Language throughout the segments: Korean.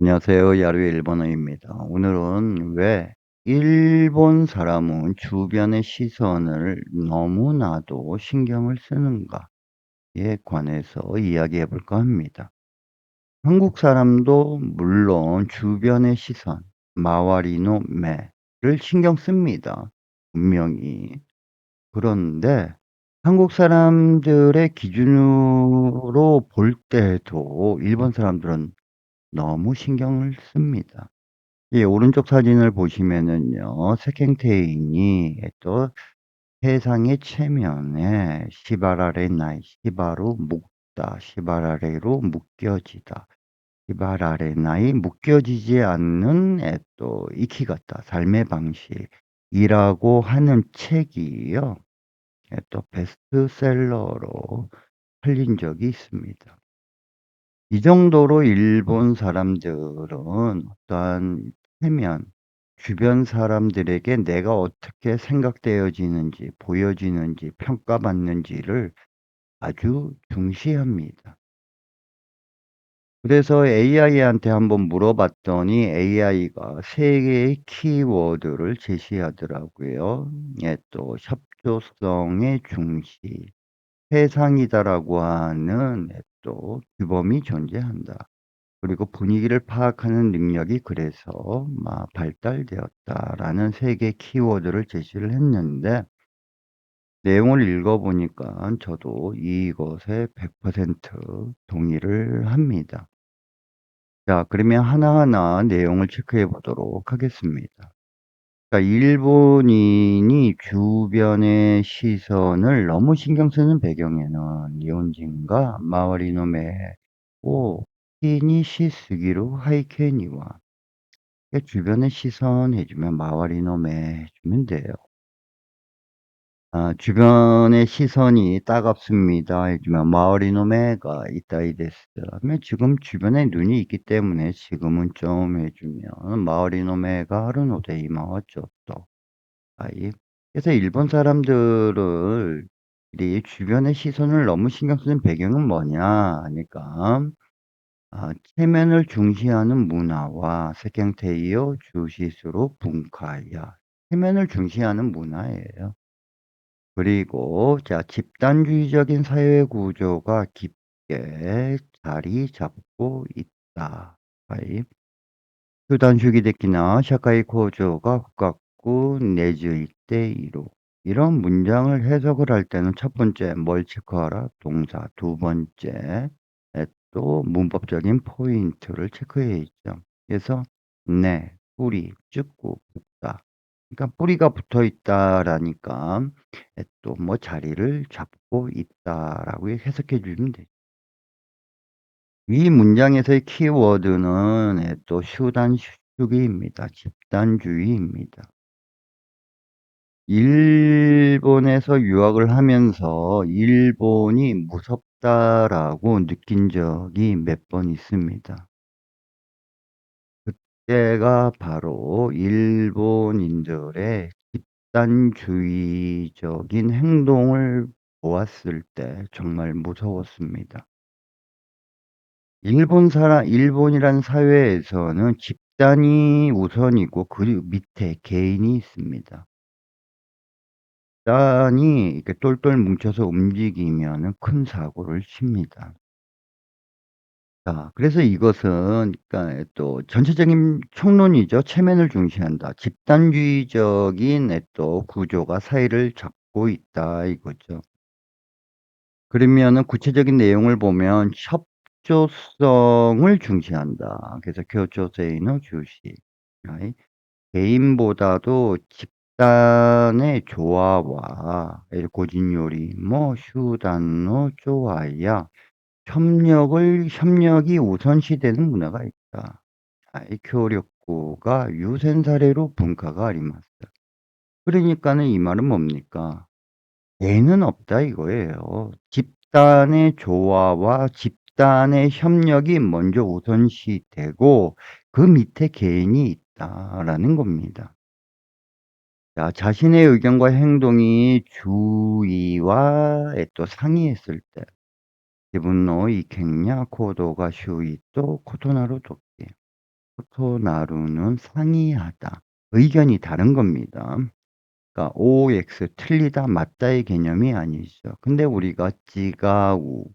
안녕하세요. 야루의 일본어입니다. 오늘은 왜 일본 사람은 주변의 시선을 너무나도 신경을 쓰는가에 관해서 이야기해 볼까 합니다. 한국 사람도 물론 주변의 시선, 마와리노 매를 신경 씁니다. 분명히. 그런데 한국 사람들의 기준으로 볼 때도 일본 사람들은 너무 신경을 씁니다. 이 오른쪽 사진을 보시면은요. 세경테인이 또 세상의 체면에 시바라레 나이, 시바로 묶다, 시바라레로 묶여지다. 시바라레 나이, 묶여지지 않는 에또 이키가타, 삶의 방식이라고 하는 책이요. 에또 베스트셀러로 팔린 적이 있습니다. 이 정도로 일본 사람들은 어떠한 체면, 주변 사람들에게 내가 어떻게 생각되어지는지, 보여지는지, 평가받는지를 아주 중시합니다. 그래서 AI한테 한번 물어봤더니 AI가 3 개의 키워드를 제시하더라고요. 예 또 협조성의 중시, 세상이다라고 하는 예 또 규범이 존재한다. 그리고 분위기를 파악하는 능력이 그래서 막 발달되었다라는 3 개의 키워드를 제시를 했는데 내용을 읽어 보니까 저도 이것에 100% 동의를 합니다. 자 그러면 하나하나 내용을 체크해 보도록 하겠습니다. 그러니까 일본인이 주변의 시선을 너무 신경 쓰는 배경에는 니혼진과 마오리노메오 히니시스기로 하이케니와. 주변의 시선해 주면 마와리노메 해 주면 돼요. 아 주변의 시선이 따갑습니다. 해주면 마와리노 메가 이따이 데스 하면 지금 주변에 눈이 있기 때문에 지금은 좀 해주면 마와리노 메가 하루노데 이마와 쪼또 아이 그래서 일본 사람들을 이 주변의 시선을 너무 신경 쓰는 배경은 뭐냐 하니까 아 체면을 중시하는 문화와 세경테이오 주시스로 분카야. 체면을 중시하는 문화예요. 그리고 자 집단주의적인 사회 구조가 깊게 자리 잡고 있다. 사이. 쇼단슈기데키나 샤카이코조가 국가구 내지의 때 이루. 이런 문장을 해석을 할 때는 첫 번째 뭘 체크하라 동사, 두 번째 또 문법적인 포인트를 체크해야죠. 그래서 네, 뿌리, 춥고, 그러니까 뿌리가 붙어 있다라니까 에또뭐 자리를 잡고 있다라고 해석해 주시면 되죠. 이 문장에서의 키워드는 예또 슈단 슈기입니다. 집단주의입니다. 일본에서 유학을 하면서 '일본이 무섭다.'라고 느낀 적이 몇 번 있습니다. 그때가 바로 일본인들의 집단주의적인 행동을 보았을 때 정말 무서웠습니다. 일본 사람 일본이라는 사회에서는 집단이 우선이고 그 밑에 개인이 있습니다. 집단이 이렇게 똘똘 뭉쳐서 움직이면은 큰 사고를 칩니다. 자 그래서 이것은 그러니까 또 전체적인 총론이죠. 체면을 중시한다. 집단주의적인 예 또 구조가 사회를 잡고 있다 이거죠. 그러면은 구체적인 내용을 보면 협조성을 중시한다. 그래서 교조세이노 주시. 개인보다도 집단의 조화와 이 고진요리 뭐 슈단노 조화야 협력을 협력이 우선시되는 문화가 있다. 아이協力가 유센 사례로 분카가 아리마스. 그러니까는 이 말은 뭡니까? 개는 없다 이거예요. 집단의 조화와 집단의 협력이 먼저 우선시되고 그 밑에 개인이 있다라는 겁니다. 자 자신의 의견과 행동이 주의와 에 또 상이했을 때 기분노의 객냐 고도가 쇼이또 코토나루 돕기. 코토나루는 상이하다. 의견이 다른 겁니다. 그러니까 OX 틀리다 맞다의 개념이 아니죠. 근데 우리가 지가우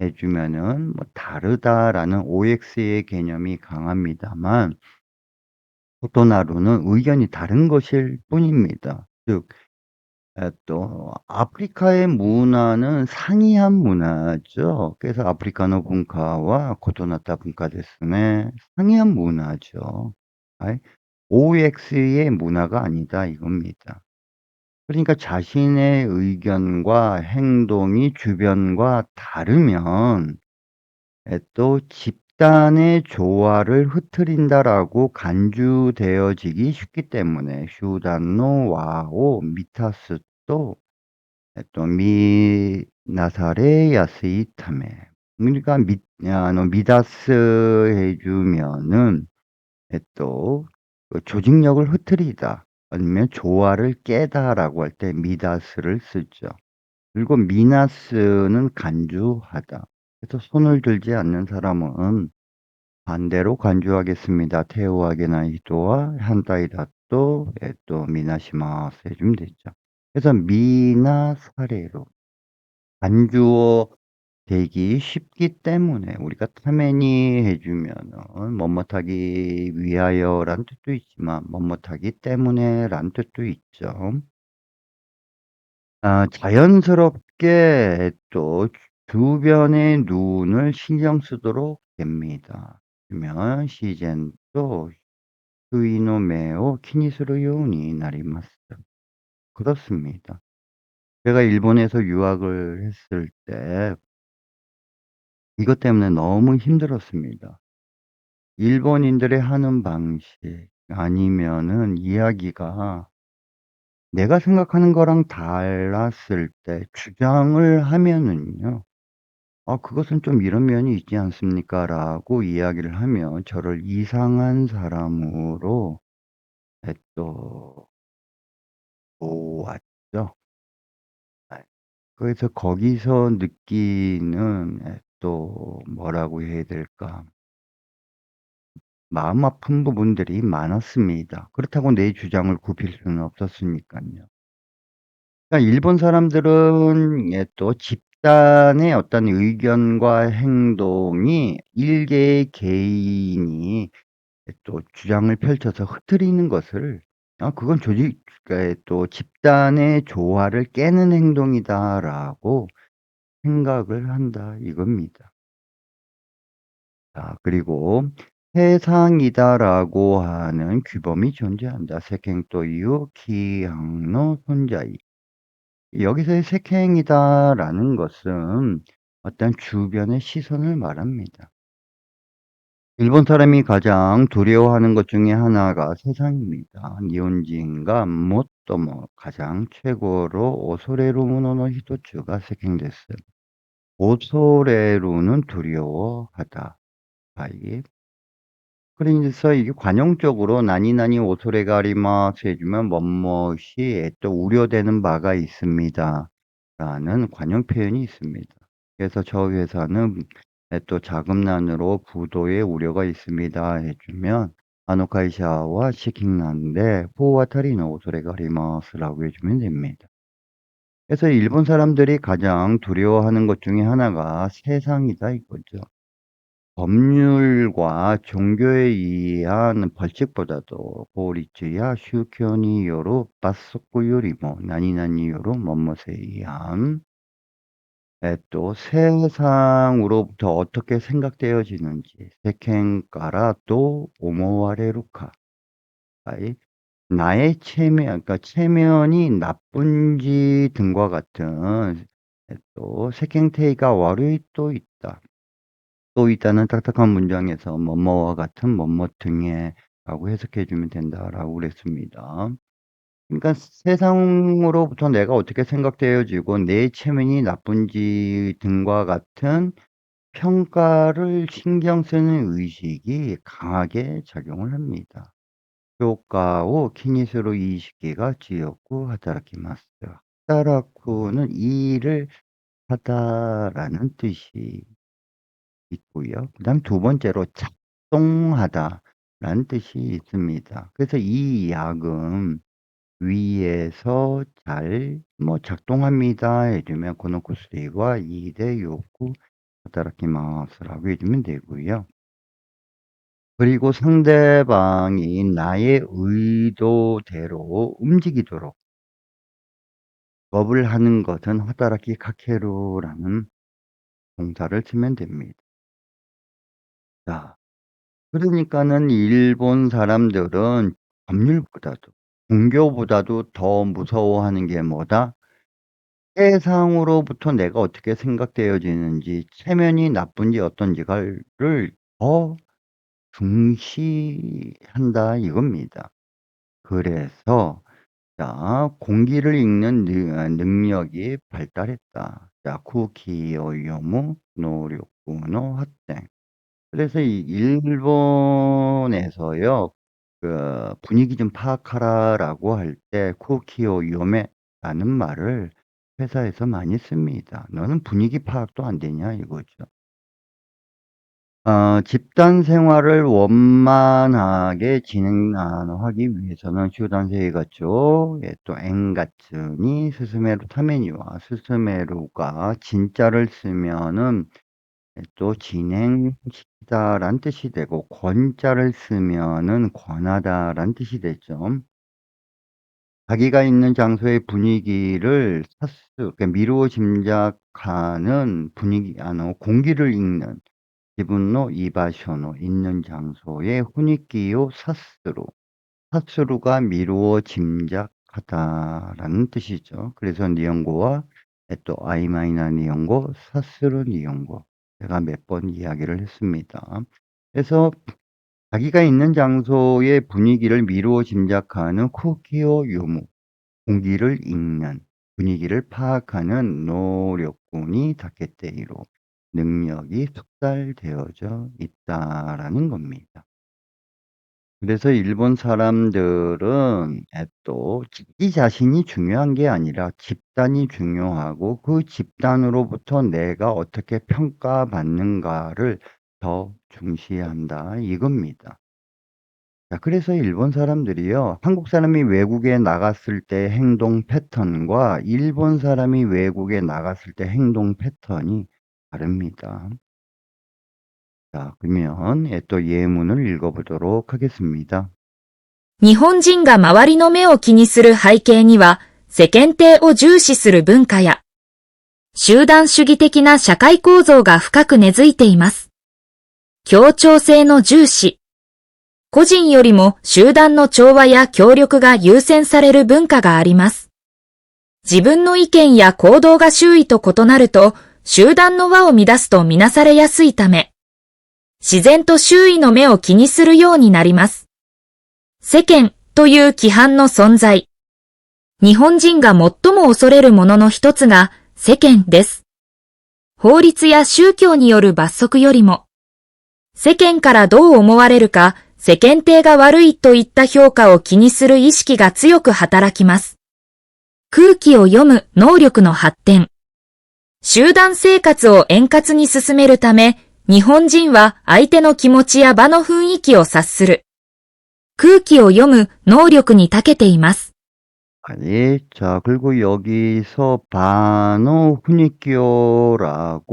해주면은 뭐 다르다라는 OX의 개념이 강합니다만 코토나루는 의견이 다른 것일 뿐입니다. 즉 또 아프리카의 문화는 상이한 문화죠. 그래서 아프리카노 분카와 고토나타 분카데스메 상이한 문화죠. OX의 문화가 아니다 이겁니다. 그러니까 자신의 의견과 행동이 주변과 다르면 또집 집단의 조화를 흐트린다라고 간주되어지기 쉽기 때문에 슈다노 와오 mitas도 또 미나사레야스 이타메." 그러니까 미 아 미다스해 주면은 또 "조직력을 흐트리다." 아니면 "조화를 깨다."라고 할 때 "midas를" 쓰죠. 그리고 "minas"는 간주하다. 그래서 손을 들지 않는 사람은 반대로 간주하겠습니다. 에또 미나시마스 해 주면 되죠. 그래서 미나사레로 간주어 되기 쉽기 때문에 우리가 타메니 해 주면은 뭐뭐하기 위하여라는 뜻도 있지만 뭐뭐하기 때문에라는 뜻도 있죠. 아 자연스럽게 또 주변의 눈을 신경 쓰도록 됩니다. 그러면 시젠또 스이노메오 키니스루 요니 나리마스. 그렇습니다. 제가 일본에서 유학을 했을 때 이것 때문에 너무 힘들었습니다. 일본인들의 하는 방식 아니면은 이야기가 내가 생각하는 거랑 달랐을 때 주장을 하면은요. 아 그것은 좀 이런 면이 있지 않습니까?"라고 이야기를 하면 저를 이상한 사람으로 예또 보았죠. 아 그래서 거기서 느끼는 예 또 뭐라고 해야 될까. 마음 아픈 부분들이 많았습니다. 그렇다고 내 주장을 굽힐 수는 없었으니깐요. 그러니까 일본 사람들은 예 또 집 단의 어떤 의견과 행동이 일개의 개인이 예또 주장을 펼쳐서 흐트리는 것을 '아 그건 조직 예또 집단의 조화를 깨는 행동이다.'라고 생각을 한다 이겁니다. 자 그리고 '세상이다.'라고 하는 규범이 존재한다. 세켄토유 기항노 혼자이. 여기서의 '세켄이다.'라는 것은 어떤 주변의 시선을 말합니다. 일본 사람이 가장 두려워하는 것 중에 하나가 세상입니다. 니혼진가 모토모 가장 최고로 오소레루 모노노 히토츠가 세켄데스. 오소레루는 두려워하다. 아 이. 그래서 이게 관용적으로 "나니나니 오토레가리마스." 해 주면 "뭐뭇이 또 우려되는 바가 있습니다."라는 관용 표현이 있습니다. 그래서 "저 회사는 예 또 자금난으로 부도의 우려가 있습니다." 해 주면 "아노카이샤와 시킹난데 포와타리노 오토레가리마스."라고 해 주면 됩니다. 그래서 일본 사람들이 가장 두려워하는 것 중에 하나가 세상이다 이거죠. 법률과 종교에 의한 벌칙보다도 나니나니 요로 뭐뭇에 의한 예 또 세상으로부터 어떻게 생각되어지는지 오모와레루카. 아이 나의 체면 그러니까 체면이 나쁜지 등과 같은 예또 세켄테이가 와루이 또 있다. 또 있다는 딱딱한 문장에서 뭐뭐와 같은 뭐뭐 등에라고 해석해 주면 된다라고 그랬습니다. 그러니까 세상으로부터 내가 어떻게 생각되어지고 내 체면이 나쁜지 등과 같은 평가를 신경 쓰는 의식이 강하게 작용을 합니다. 효과오 키니스로 이시키가 지역구 하타라키마스. 하타라쿠는 일을 하다라는 뜻이 있고요. 그다음 두 번째로 작동하다. 라는 뜻이 있습니다. 그래서 이 약은 위에서 잘 뭐 작동합니다 해주면 고노코스리와 이데 요구 하다라키마스라고 해주면 되고요. 그리고 상대방이 나의 의도대로 움직이도록 법을 하는 것은 하다라키 카케루라는 동사를 쓰면 됩니다. 자, 그러니까는 일본 사람들은 법률보다도 종교보다도 더 무서워하는 게 뭐다? 세상으로부터 내가 어떻게 생각되어지는지, 체면이 나쁜지 어떤지를 더 중시한다 이겁니다. 그래서 자, 공기를 읽는 능, 능력이 발달했다. 자, 쿠키오요무 노력구노 핫땡. 그래서 이 일본에서요. 그 분위기 좀 파악하라라고 할때 쿠키오 요메라는 말을 회사에서 많이 씁니다. 너는 분위기 파악도 안 되냐 이거죠. 어, 집단 생활을 원만하게 진행하기 위해서는 슈단세이 같죠. 예, 또 엥가츠니 스스메루 타메니와 스스메루가 진짜를 쓰면은 예, 또 진행시키다란 뜻이 되고 권자를 쓰면은 권하다란 뜻이 되죠. 자기가 있는 장소의 분위기를 사스, 그러니까 미루어 짐작하는 분위기, 아, 공기를 읽는 기분노 이바쇼노 있는 장소의 후니키요 사스루 사스루가 미루어 짐작하다라는 뜻이죠. 그래서 니온고와 또 아이마이나 니온고 사스루 니온고 제가 몇 번 이야기를 했습니다. 그래서 자기가 있는 장소의 분위기를 미루어 짐작하는 쿠키오 요무 공기를 읽는 분위기를 파악하는 노력군이 다케테이로 능력이 숙달되어져 있다라는 겁니다. 그래서 일본 사람들은 또 자기 자신이 중요한 게 아니라 집단이 중요하고 그 집단으로부터 내가 어떻게 평가받는가를 더 중시한다 이겁니다. 자, 그래서 일본 사람들이요, 한국 사람이 외국에 나갔을 때 행동 패턴과 일본 사람이 외국에 나갔을 때 행동 패턴이 다릅니다. 자, 그러면 예, 또 예문을 읽어보도록 하겠습니다. 日本人が周りの目を気にする背景には、世間体を重視する文化や、集団主義的な社会構造が深く根付いています。協調性の重視。個人よりも集団の調和や協力が優先される文化があります。自分の意見や行動が周囲と異なると、集団の輪を乱すとみなされやすいため、 自然と周囲の目を気にするようになります。世間という規範の存在。日本人が最も恐れるものの一つが世間です。法律や宗教による罰則よりも、世間からどう思われるか世間体が悪いといった評価を気にする意識が強く働きます。空気を読む能力の発展。集団生活を円滑に進めるため、日本人は相手の気持ちや場の雰囲気を察する。空気を読む能力に長けています。 아니, 자, 그리고 여기서 바노 후니키오라고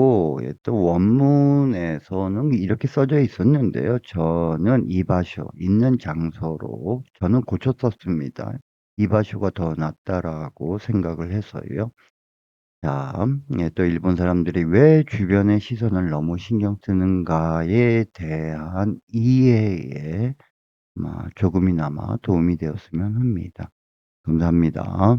예, 또 원문에서는 이렇게 써져 있었는데요. 저는 이바쇼, 있는 장소로 저는 고쳐 썼습니다. 이바쇼가 더 낫다라고 생각을 해서요. 자, 예, 또 일본 사람들이 왜 주변의 시선을 너무 신경 쓰는가에 대한 이해에 아마 조금이나마 도움이 되었으면 합니다. 감사합니다.